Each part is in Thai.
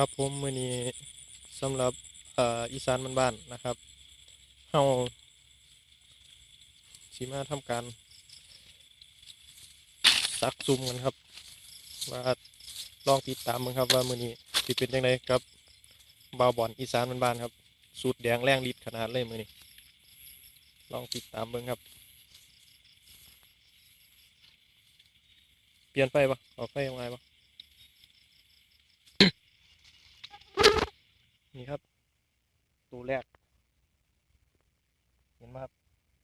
ครับผมมือนี้สำหรับออีสานบ้านๆนะครับเฮาสิมาทำการซักซุ่มกันครับ ว่าลองติดตามมึงครับว่ามือนี้สิเป็นจังไดครับบาวบอนอีสานบ้านๆครับ สูตรแดงแรงฤทธิ์ขนาดเลยมือนี้ลองติดตามเบิ่งครับ เปลี่ยนไฟปะออกไฟยังไงปะ นี่ครับ ตัวแรก เห็นไหมครับ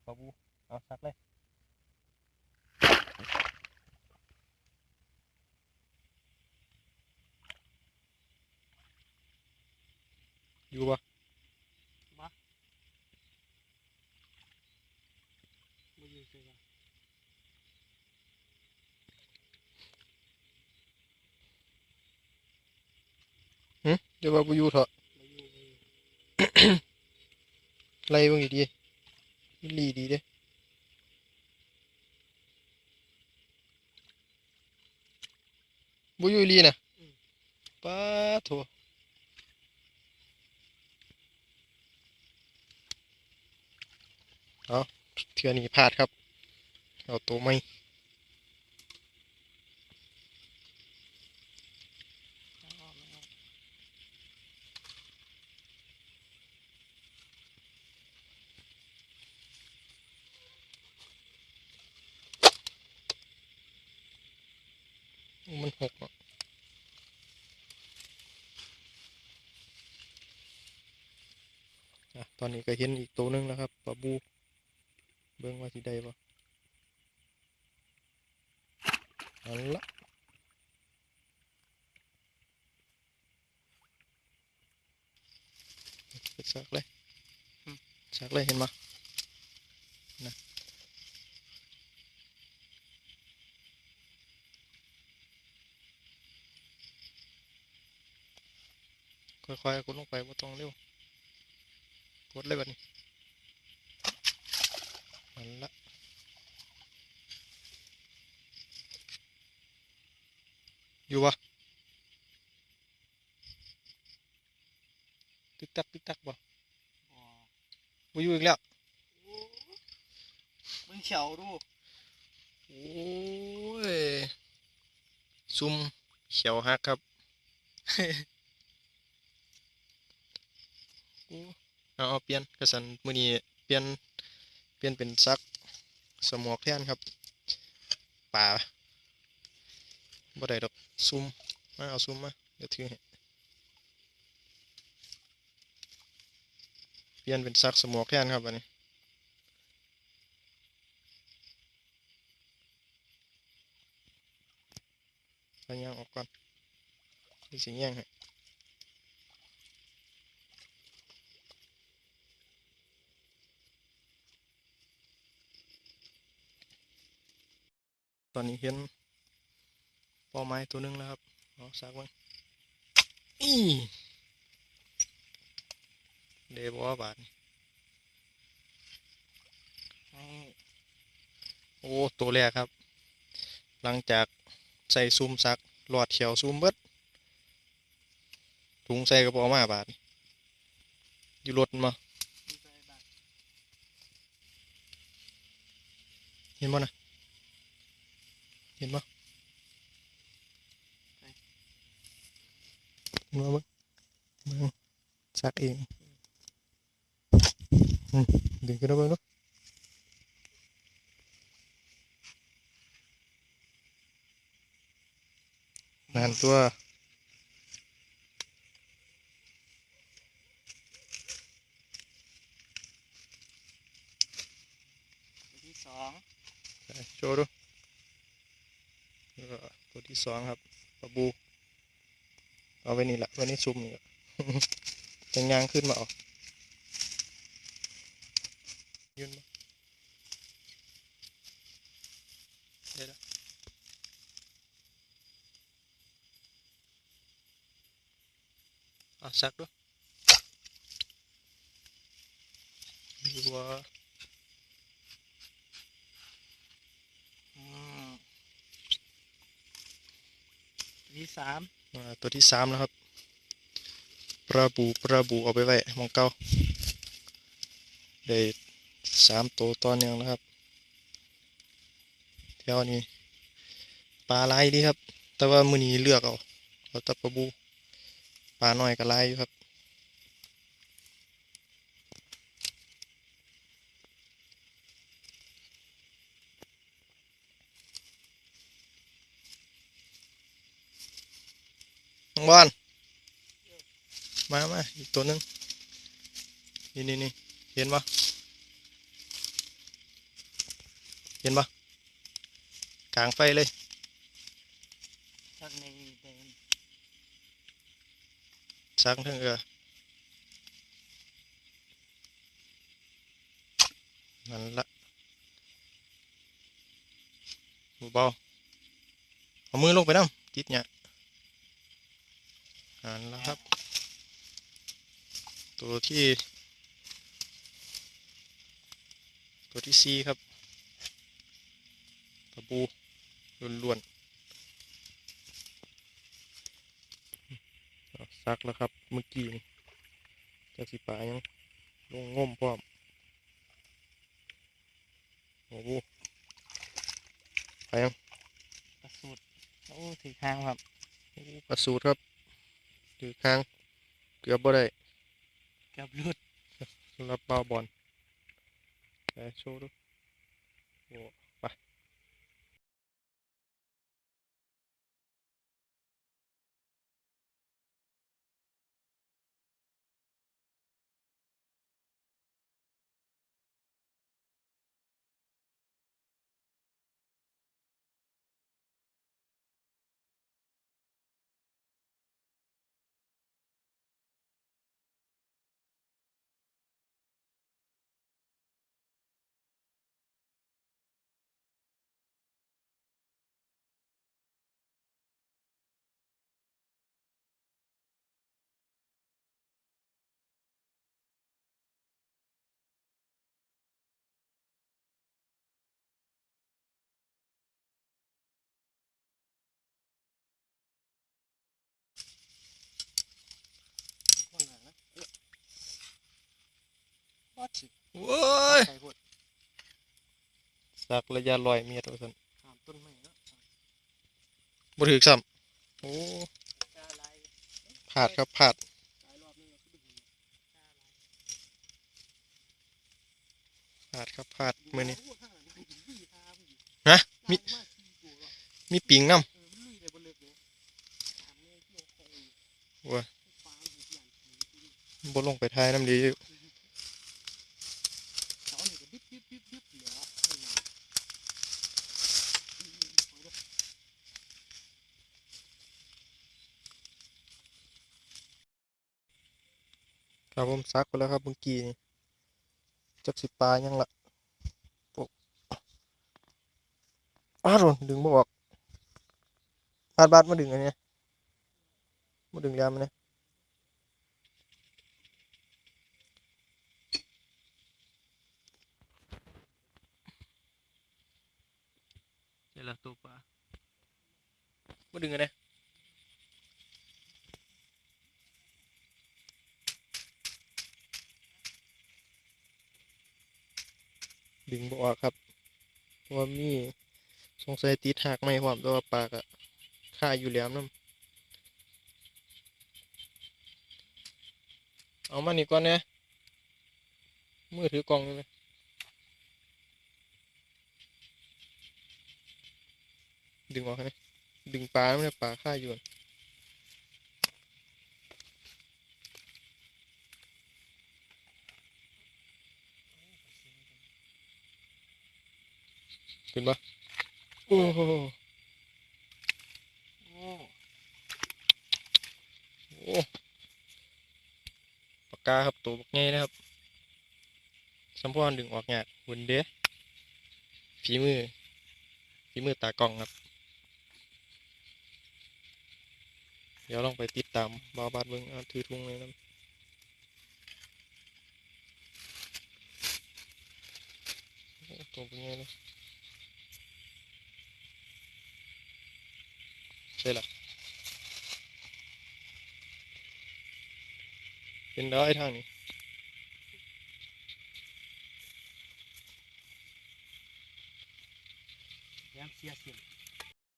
ปาบูเอาซักเลยอยู่ปะบ่อยู่ใช่ปะเดี๋ยวว่าบูอยู่เถอะ บ่อยู่บ่อยู่ ไล่เบิ่งดีๆลีดีเด้บูอยู่อีหลีนะป้าโถเอาเทือนี้พลาดครับ เอาตัวไม่ เอาออกเอาออก มัน หกอะตอนนี้ก็เห็นอีกตัวหนึงแล้วครับปลาบู เบิ่งว่าสิได้ปะเอาละไปสักเลยสักเลยเห็นปะนะ ค่อยๆกดลงไปว่าต้องเร็วกดเลยแบบนี้นั่นละอยู่ปะตึกตักตึกตักบ่อ๋อบ่อยู่อีกแล้วโอ้มึงเฉียวดูโอ้ยซุ่มเขียวฮักครับ โอ้ เอาเอาเปลี่ยนกระสันมือนี้เปลี่ยนเปลี่ยนเป็นซักสมอกแทนครับป่าบ่ได้ดอกซุ่มมาเอาซุ่มมาเดี๋ยวถือเปลี่ยนเป็นซักสมอกแทนครับอันนี้พยายามออกก่อนนี่สิแย่งให้ ตอนนี้เห็นปอไม้ตัวหนึงแล้วครับเอาซักไว้อีเดบว่าบาทโอ้ตัวแรกครับ หลังจากใส่ซุ่มซักหลอดเขียวซุ่มเบิดถุงใส่กระเป๋ามาบาทอยู่รถมาดูใจบ้าเห็นบ่นะ เห็นบ่เห็นบ่เบิ่งเบิ่งซักเองอืมดึงขึ้นมาเบิ่งดูนั่นตัวตัวที่สองไหนโชว์ดูแล้วก็ตัว ที่สองครับปลาบู เอาไว้นี่แหละไว้นี่ซุ่มนี่แหละยังยางขึ้นมาออกยืนมาเดี๋ยวอะซักด้วยดูว่า อืมตัวที่ สามตัวที่สามแล้วครับปลาบูปลาบูเอาไปไว้มองเก้าได้สามตัวตอนนึงนะครับแถวนี้ปลาหลายดีครับ แต่ว่ามือนี้เลือกเอาเอาตะปลาบูปลาหน่อยก็หลายอยู่ครับ น้องบอลมามาอีกตัวหนึงนี่นี่นี่เห็นปะเห็นปะกลางไฟเลยชักในแดนซักทั้งเอือนั่นละเบาๆเอามือลงไปน้ำติดเนี่ย นั่นละครับ ตัวที่ ตัวที่สี่ครับตะบูล้วนๆเอาซักแล้วครับ เมื่อกี้นี่จากสีปลายังลงง่มพร้อมโอ้โหไปยังกระสุดโอ้ถือข้างครับโอ้โหประสูตรครับ ถือค้าง เกือบบ่ได้ เกับรุดรับเบาบอลไปโชว์ดูโอ้ ดสิโว้ยใส่พวดสักระยะลอยเมียตัวสันขามต้นไม้เนาะบ่ถือซ้ำโอ้ตาลายพลาดครับพลาดหลายรอบนึงแล้วก็ดึงตาลายพลาดครับพลาดมื้อนี้โห่ามันอยู่ลุยหามันอยู่ฮะมีตามมาสี่ตัวแล้วมีปิงน้เออมันลุยได้บ่เลิกเลยตามแม่เกี่ยวคออยู่ำว้ยปลาอยู่ที่อันนี้บ่ลงไปทายน้ำดีอยู่ เขาเนี่ยก็ดิบดิบดิบดิบเหลือไม่นานอืมเอาเด้อ ครับผมซักไปแล้วครับเมื่อกี้นี่จักสิปลายังละโอ้อ้าวดึงบ่ออกบาดบาดมาดึงอันนี้มาดึงยามันเนี่ยนี่ละตัวปลามาดึงอันนี้ ดึงบ่ออกครับเพราะว่ามีสงสัยติดหักไม่ความต่ว่าปากอะค่าอยู่แหลมน้ำเอามานี่ก่อนเนี่ยมือถือกล่องนี่ไหมดึงออกให้ดึงปลาไม่ได้ปลาค่าอยู่ อะขึ้นปะโอ้โหโอ้โอ้ปากกาครับตัวบักใหญ่นะครับสัมพรดึงออกยากหุ่นเด้ฝีมือฝีมือตากล้องครับ เดี๋ยวลองไปติดตามบาวบาดเบิ้งอาถือทุงเลยนะตัวเป็นไงเลยใช่ ละเป็นร้อยทางนี้ย้มเสียเสียง